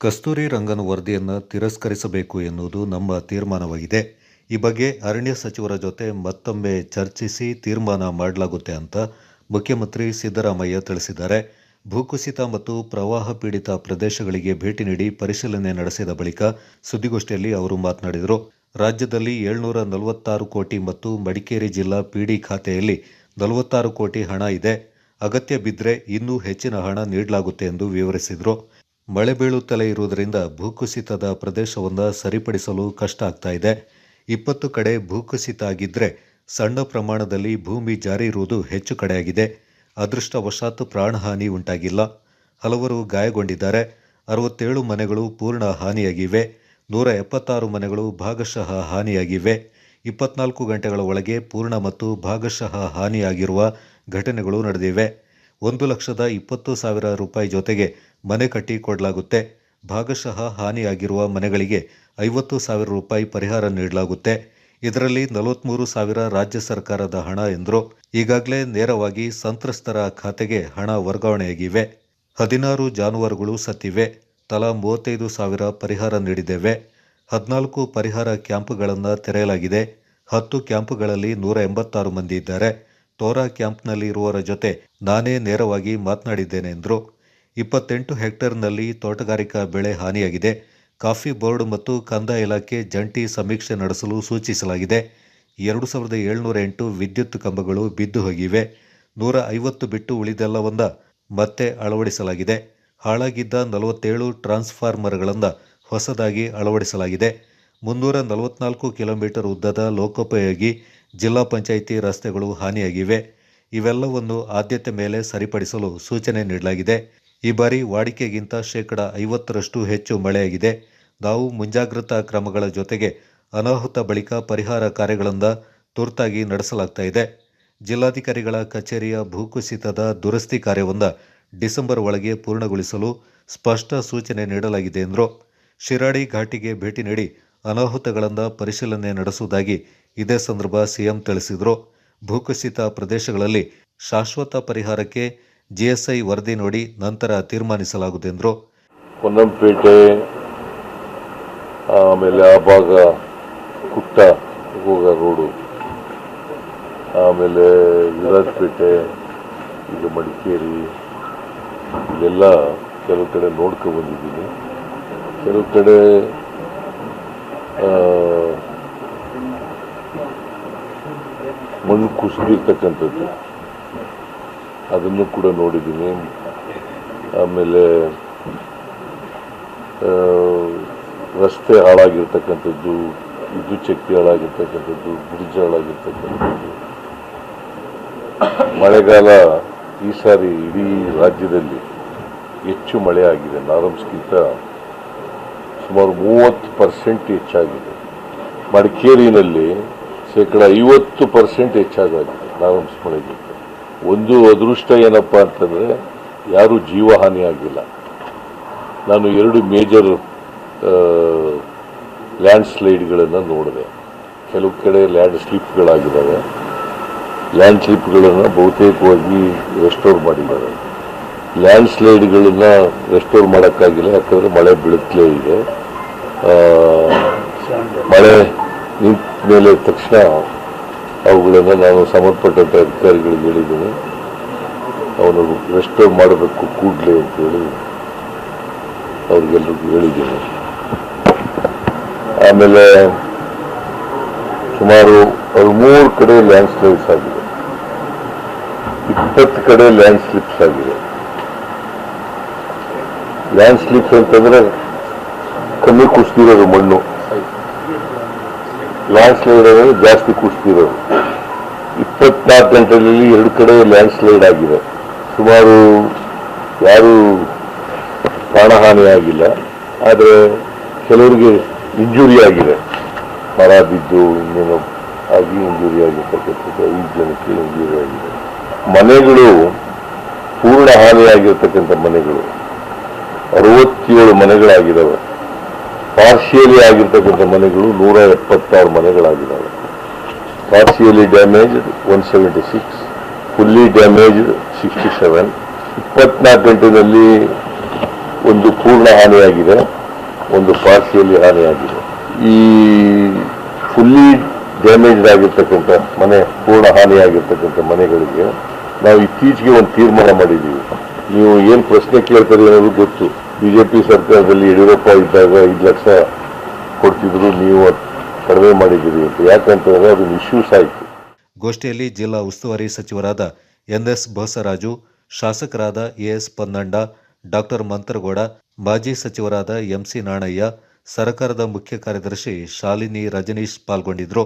ಕಸ್ತೂರಿ ರಂಗನ್ ವರದಿಯನ್ನು ತಿರಸ್ಕರಿಸಬೇಕು ಎನ್ನುವುದು ನಮ್ಮ ತೀರ್ಮಾನವಾಗಿದೆ. ಈ ಬಗ್ಗೆ ಅರಣ್ಯ ಸಚಿವರ ಜೊತೆ ಮತ್ತೊಮ್ಮೆ ಚರ್ಚಿಸಿ ತೀರ್ಮಾನ ಮಾಡಲಾಗುತ್ತೆ ಅಂತ ಮುಖ್ಯಮಂತ್ರಿ ಸಿದ್ದರಾಮಯ್ಯ ತಿಳಿಸಿದ್ದಾರೆ. ಭೂಕುಸಿತ ಮತ್ತು ಪ್ರವಾಹ ಪೀಡಿತ ಪ್ರದೇಶಗಳಿಗೆ ಭೇಟಿ ನೀಡಿ ಪರಿಶೀಲನೆ ನಡೆಸಿದ ಬಳಿಕ ಸುದ್ದಿಗೋಷ್ಠಿಯಲ್ಲಿ ಅವರು ಮಾತನಾಡಿದರು. ರಾಜ್ಯದಲ್ಲಿ ಏಳ್ನೂರ ನಲವತ್ತಾರು ಕೋಟಿ ಮತ್ತು ಮಡಿಕೇರಿ ಜಿಲ್ಲಾ ಪಿಡಿ ಖಾತೆಯಲ್ಲಿ ನಲವತ್ತಾರು ಕೋಟಿ ಹಣ ಇದೆ. ಅಗತ್ಯ ಬಿದ್ದರೆ ಇನ್ನೂ ಹೆಚ್ಚಿನ ಹಣ ನೀಡಲಾಗುತ್ತೆ ಎಂದು ವಿವರಿಸಿದರು. ಮಳೆ ಬೀಳುತ್ತಲೇ ಇರುವುದರಿಂದ ಭೂಕುಸಿತದ ಪ್ರದೇಶವನ್ನು ಸರಿಪಡಿಸಲು ಕಷ್ಟ ಆಗ್ತಾ ಇದೆ. ಇಪ್ಪತ್ತು ಕಡೆ ಭೂಕುಸಿತ ಆಗಿದ್ದರೆ ಸಣ್ಣ ಪ್ರಮಾಣದಲ್ಲಿ ಭೂಮಿ ಜಾರಿ ಇರುವುದು ಹೆಚ್ಚು ಕಡೆಯಾಗಿದೆ. ಅದೃಷ್ಟವಶಾತ್ ಪ್ರಾಣಹಾನಿ ಉಂಟಾಗಿಲ್ಲ. ಹಲವರು ಗಾಯಗೊಂಡಿದ್ದಾರೆ. ಅರವತ್ತೇಳು ಮನೆಗಳು ಪೂರ್ಣ ಹಾನಿಯಾಗಿವೆ. ನೂರ ಎಪ್ಪತ್ತಾರು ಮನೆಗಳು ಭಾಗಶಃ ಹಾನಿಯಾಗಿವೆ. ಇಪ್ಪತ್ನಾಲ್ಕು ಗಂಟೆಗಳ ಒಳಗೆ ಪೂರ್ಣ ಮತ್ತು ಭಾಗಶಃ ಹಾನಿಯಾಗಿರುವ ಘಟನೆಗಳು ನಡೆದಿವೆ. ಒಂದು ಲಕ್ಷದ ಇಪ್ಪತ್ತು ಸಾವಿರ ರೂಪಾಯಿ ಜೊತೆಗೆ ಮನೆ ಕಟ್ಟಿ ಕೊಡಲಾಗುತ್ತೆ. ಭಾಗಶಃ ಹಾನಿಯಾಗಿರುವ ಮನೆಗಳಿಗೆ ಐವತ್ತು ಸಾವಿರ ರೂಪಾಯಿ ಪರಿಹಾರ ನೀಡಲಾಗುತ್ತೆ. ಇದರಲ್ಲಿ ನಲವತ್ತ್ಮೂರು ಸಾವಿರ ರಾಜ್ಯ ಸರ್ಕಾರದ ಹಣ ಎಂದರು. ಈಗಾಗಲೇ ನೇರವಾಗಿ ಸಂತ್ರಸ್ತರ ಖಾತೆಗೆ ಹಣ ವರ್ಗಾವಣೆಯಾಗಿವೆ. ಹದಿನಾರು ಜಾನುವಾರುಗಳು ಸತ್ತಿವೆ. ತಲಾ ಮೂವತ್ತೈದು ಸಾವಿರ ಪರಿಹಾರ ನೀಡಿದ್ದೇವೆ. ಹದಿನಾಲ್ಕು ಪರಿಹಾರ ಕ್ಯಾಂಪ್ಗಳನ್ನು ತೆರೆಯಲಾಗಿದೆ. ಹತ್ತು ಕ್ಯಾಂಪ್ಗಳಲ್ಲಿ ನೂರ ಎಂಬತ್ತಾರು ಮಂದಿ ಇದ್ದಾರೆ. ತೋರಾ ಕ್ಯಾಂಪ್ನಲ್ಲಿ ಇರುವವರ ಜೊತೆ ನಾನೇ ನೇರವಾಗಿ ಮಾತನಾಡಿದ್ದೇನೆ ಎಂದರು. ಇಪ್ಪತ್ತೆಂಟು ಹೆಕ್ಟೇರ್ನಲ್ಲಿ ತೋಟಗಾರಿಕಾ ಬೆಳೆ ಹಾನಿಯಾಗಿದೆ. ಕಾಫಿ ಬೋರ್ಡ್ ಮತ್ತು ಕಂದಾಯ ಇಲಾಖೆ ಜಂಟಿ ಸಮೀಕ್ಷೆ ನಡೆಸಲು ಸೂಚಿಸಲಾಗಿದೆ. ಎರಡು ಸಾವಿರದ ಏಳ್ನೂರ ಎಂಟು ವಿದ್ಯುತ್ ಕಂಬಗಳು ಬಿದ್ದು ಹೋಗಿವೆ. ನೂರ ಐವತ್ತು ಬಿಟ್ಟು ಉಳಿದೆಲ್ಲವನ್ನ ಮತ್ತೆ ಅಳವಡಿಸಲಾಗಿದೆ. ಹಾಳಾಗಿದ್ದ ನಲವತ್ತೇಳು ಟ್ರಾನ್ಸ್ಫಾರ್ಮರ್ಗಳನ್ನು ಹೊಸದಾಗಿ ಅಳವಡಿಸಲಾಗಿದೆ. ಮುನ್ನೂರ ನಲವತ್ನಾಲ್ಕು ಕಿಲೋಮೀಟರ್ ಉದ್ದದ ಲೋಕೋಪಯೋಗಿ ಜಿಲ್ಲಾ ಪಂಚಾಯಿತಿ ರಸ್ತೆಗಳು ಹಾನಿಯಾಗಿವೆ. ಇವೆಲ್ಲವನ್ನು ಆದ್ಯತೆ ಮೇಲೆ ಸರಿಪಡಿಸಲು ಸೂಚನೆ ನೀಡಲಾಗಿದೆ. ಈ ಬಾರಿ ವಾಡಿಕೆಗಿಂತ ಶೇಕಡ ಐವತ್ತರಷ್ಟು ಹೆಚ್ಚು ಮಳೆಯಾಗಿದೆ. ನಾವು ಮುಂಜಾಗ್ರತಾ ಕ್ರಮಗಳ ಜೊತೆಗೆ ಅನಾಹುತ ಬಳಿಕ ಪರಿಹಾರ ಕಾರ್ಯಗಳಿಂದ ತುರ್ತಾಗಿ ನಡೆಸಲಾಗ್ತಾ ಇದೆ. ಜಿಲ್ಲಾಧಿಕಾರಿಗಳ ಕಚೇರಿಯ ಭೂಕುಸಿತದ ದುರಸ್ತಿ ಕಾರ್ಯವನ್ನು ಡಿಸೆಂಬರ್ ಒಳಗೆ ಪೂರ್ಣಗೊಳಿಸಲು ಸ್ಪಷ್ಟ ಸೂಚನೆ ನೀಡಲಾಗಿದೆ ಎಂದರು. ಶಿರಾಡಿ ಘಾಟಿಗೆ ಭೇಟಿ ನೀಡಿ ಅನಾಹುತಗಳಿಂದ ಪರಿಶೀಲನೆ ನಡೆಸುವುದಾಗಿ ಇದೇ ಸಂದರ್ಭ ಸಿಎಂ ತಿಳಿಸಿದರು. ಭೂಕುಸಿತ ಪ್ರದೇಶಗಳಲ್ಲಿ ಶಾಶ್ವತ ಪರಿಹಾರಕ್ಕೆ ಜಿಎಸ್ಐ ವರದಿ ನೋಡಿ ನಂತರ ತೀರ್ಮಾನಿಸಲಾಗುವುದೆಂದರು ಪೊನ್ನಂಪೇಟೆ, ಆಮೇಲೆ ಆ ಭಾಗ ಕುಟ್ಟ ಹೋಗ ರೋಡು, ಆಮೇಲೆ ವಿರಾಜಪೇಟೆ ಈಗ ಮಡಿಕೇರಿ, ಇಲ್ಲೆಲ್ಲ ಕೆಲವು ಕಡೆ ನೋಡ್ಕೊ ಬಂದಿದ್ದೀನಿ. ಕೆಲವು ಕಡೆ ಮಣ್ಣು ಕುಸಿದಿರ್ತಕ್ಕಂಥದ್ದು ಅದನ್ನು ಕೂಡ ನೋಡಿದ್ದೀನಿ. ಆಮೇಲೆ ರಸ್ತೆ ಹಾಳಾಗಿರ್ತಕ್ಕಂಥದ್ದು ವಿದ್ಯುತ್ ಶಕ್ತಿ ಹಾಳಾಗಿರ್ತಕ್ಕಂಥದ್ದು, ಬ್ರಿಡ್ಜ್ ಹಾಳಾಗಿರ್ತಕ್ಕಂಥದ್ದು. ಮಳೆಗಾಲ ಈ ಸಾರಿ ಇಡೀ ರಾಜ್ಯದಲ್ಲಿ ಹೆಚ್ಚು ಮಳೆ ಆಗಿದೆ. ನಾರಮ್ಸ್ಗಿಂತ ಸುಮಾರು ಮೂವತ್ತು ಪರ್ಸೆಂಟ್ ಹೆಚ್ಚಾಗಿದೆ. ಮಡಿಕೇರಿನಲ್ಲಿ ಶೇಕಡ ಐವತ್ತು ಪರ್ಸೆಂಟ್ ಹೆಚ್ಚಾಗಿದೆ ನಾವು ಮಳೆಗಿಂತ ಒಂದು ಅದೃಷ್ಟ ಏನಪ್ಪ ಅಂತಂದರೆ, ಯಾರೂ ಜೀವಹಾನಿ ಆಗಿಲ್ಲ. ನಾನು ಎರಡು ಮೇಜರ್ ಲ್ಯಾಂಡ್ ಸ್ಲೈಡ್ಗಳನ್ನು ನೋಡಿದೆ. ಕೆಲವು ಕಡೆ ಲ್ಯಾಂಡ್ ಸ್ಲಿಪ್ಗಳಾಗಿದ್ದಾವೆ ಲ್ಯಾಂಡ್ ಸ್ಲಿಪ್ಗಳನ್ನು ಬಹುತೇಕವಾಗಿ ರೆಸ್ಟೋರ್ ಮಾಡಿದ್ದಾರೆ. ಲ್ಯಾಂಡ್ ಸ್ಲೈಡ್ಗಳನ್ನು ರೆಸ್ಟೋರ್ ಮಾಡೋಕ್ಕಾಗಿಲ್ಲ, ಯಾಕಂದರೆ ಮಳೆ ಬೀಳುತ್ತಲೇ ಇದೆ. ಮಳೆ ನಿಂತ ಮೇಲೆ ತಕ್ಷಣ ಅವುಗಳನ್ನು ನಾನು ಸಂಬಂಧಪಟ್ಟಂಥ ಅಧಿಕಾರಿಗಳಿಗೆ ಹೇಳಿದ್ದೀನಿ. ಅವನು ರೆಸ್ಟೋರ್ ಮಾಡಬೇಕು ಕೂಡಲೇ ಅಂತೇಳಿ ಅವ್ರಿಗೆಲ್ಲರಿಗೂ ಹೇಳಿದ್ದೀನಿ. ಆಮೇಲೆ ಸುಮಾರು ಹದಿಮೂರು ಕಡೆ ಲ್ಯಾಂಡ್ ಸ್ಲೈಡ್ಸ್ ಆಗಿದೆ. ಇಪ್ಪತ್ತು ಕಡೆ ಲ್ಯಾಂಡ್ ಸ್ಲಿಪ್ಸ್ ಆಗಿದೆ. ಲ್ಯಾಂಡ್ ಸ್ಲಿಪ್ಸ್ ಅಂತಂದ್ರೆ ಕಮ್ಮಿ ಕುಸಿದಿರೋದು ಮಣ್ಣು. ಲ್ಯಾಂಡ್ ಸ್ಲೈಡ್ ಅಂದರೆ ಜಾಸ್ತಿ ಕುಸಿದಿರೋದು ಇಪ್ಪತ್ನಾಲ್ಕು ಗಂಟೆಗಳಲ್ಲಿ ಎರಡು ಕಡೆ ಲ್ಯಾಂಡ್ ಸ್ಲೈಡ್ ಆಗಿದೆ. ಸುಮಾರು ಯಾರು ಪ್ರಾಣಹಾನಿ ಆಗಿಲ್ಲ ಆದರೆ ಕೆಲವರಿಗೆ ಇಂಜುರಿ ಆಗಿದೆ. ಮರ ಬಿದ್ದು ಇನ್ನೇನು ಆಗಿ ಇಂಜುರಿ ಆಗಿರ್ತಕ್ಕಂಥದ್ದು, ಐದು ಜನಕ್ಕೆ ಇಂಜುರಿ ಆಗಿದೆ. ಮನೆಗಳು ಪೂರ್ಣ ಹಾನಿಯಾಗಿರ್ತಕ್ಕಂಥ ಮನೆಗಳು. ಅರವತ್ತೇಳು ಮನೆಗಳಾಗಿದ್ದಾವೆ ಪಾರ್ಶಿಯಲಿ ಆಗಿರ್ತಕ್ಕಂಥ ಮನೆಗಳು ನೂರ ಎಪ್ಪತ್ತಾರು ಮನೆಗಳಾಗಿದ್ದಾವೆ. Partially damaged one seventy six, fully damaged sixty seven, ಇಪ್ಪತ್ನಾಲ್ಕು ಗಂಟೆನಲ್ಲಿ ಒಂದು ಪೂರ್ಣ ಹಾನಿಯಾಗಿದೆ, ಒಂದು ಪಾರ್ಶಿಯಲಿ ಹಾನಿಯಾಗಿದೆ. ಈ ಫುಲ್ಲಿ ಡ್ಯಾಮೇಜ್ ಆಗಿರ್ತಕ್ಕಂಥ ಮನೆ, ಪೂರ್ಣ ಹಾನಿಯಾಗಿರ್ತಕ್ಕಂಥ ಮನೆಗಳಿಗೆ ನಾವು ಇತ್ತೀಚೆಗೆ ಒಂದು ತೀರ್ಮಾನ ಮಾಡಿದ್ದೀವಿ. ನೀವು ಏನು ಪ್ರಶ್ನೆ ಕೇಳ್ತಾರೆ ಅನ್ನೋದು ಗೊತ್ತು. ಬಿಜೆಪಿ ಸರ್ಕಾರದಲ್ಲಿ ಯಡಿಯೂರಪ್ಪ ಇದ್ದಾಗ ಐದು ಲಕ್ಷ ಕೊಡ್ತಿದ್ರು, ನೀವು ಕಡಿಮೆ ಮಾಡಿದ್ದೀರಿ ಅಂತ. ಯಾಕಂತಂದ್ರೆ ಅದು ಇಶ್ಯೂಸ್ ಆಯಿತು ಗೋಷ್ಠಿಯಲ್ಲಿ ಜಿಲ್ಲಾ ಉಸ್ತುವಾರಿ ಸಚಿವರಾದ ಎನ್ ಎಸ್ ಬಸವರಾಜು, ಶಾಸಕರಾದ ಎಎಸ್ ಪನ್ನಂಡ, ಡಾಕ್ಟರ್ ಮಂತ್ರಗೌಡ, ಮಾಜಿ ಸಚಿವರಾದ ಎಂಸಿ ನಾಣಯ್ಯ, ಸರ್ಕಾರದ ಮುಖ್ಯ ಕಾರ್ಯದರ್ಶಿ ಶಾಲಿನಿ ರಜನೀಶ್ ಪಾಲ್ಗೊಂಡಿದ್ದರು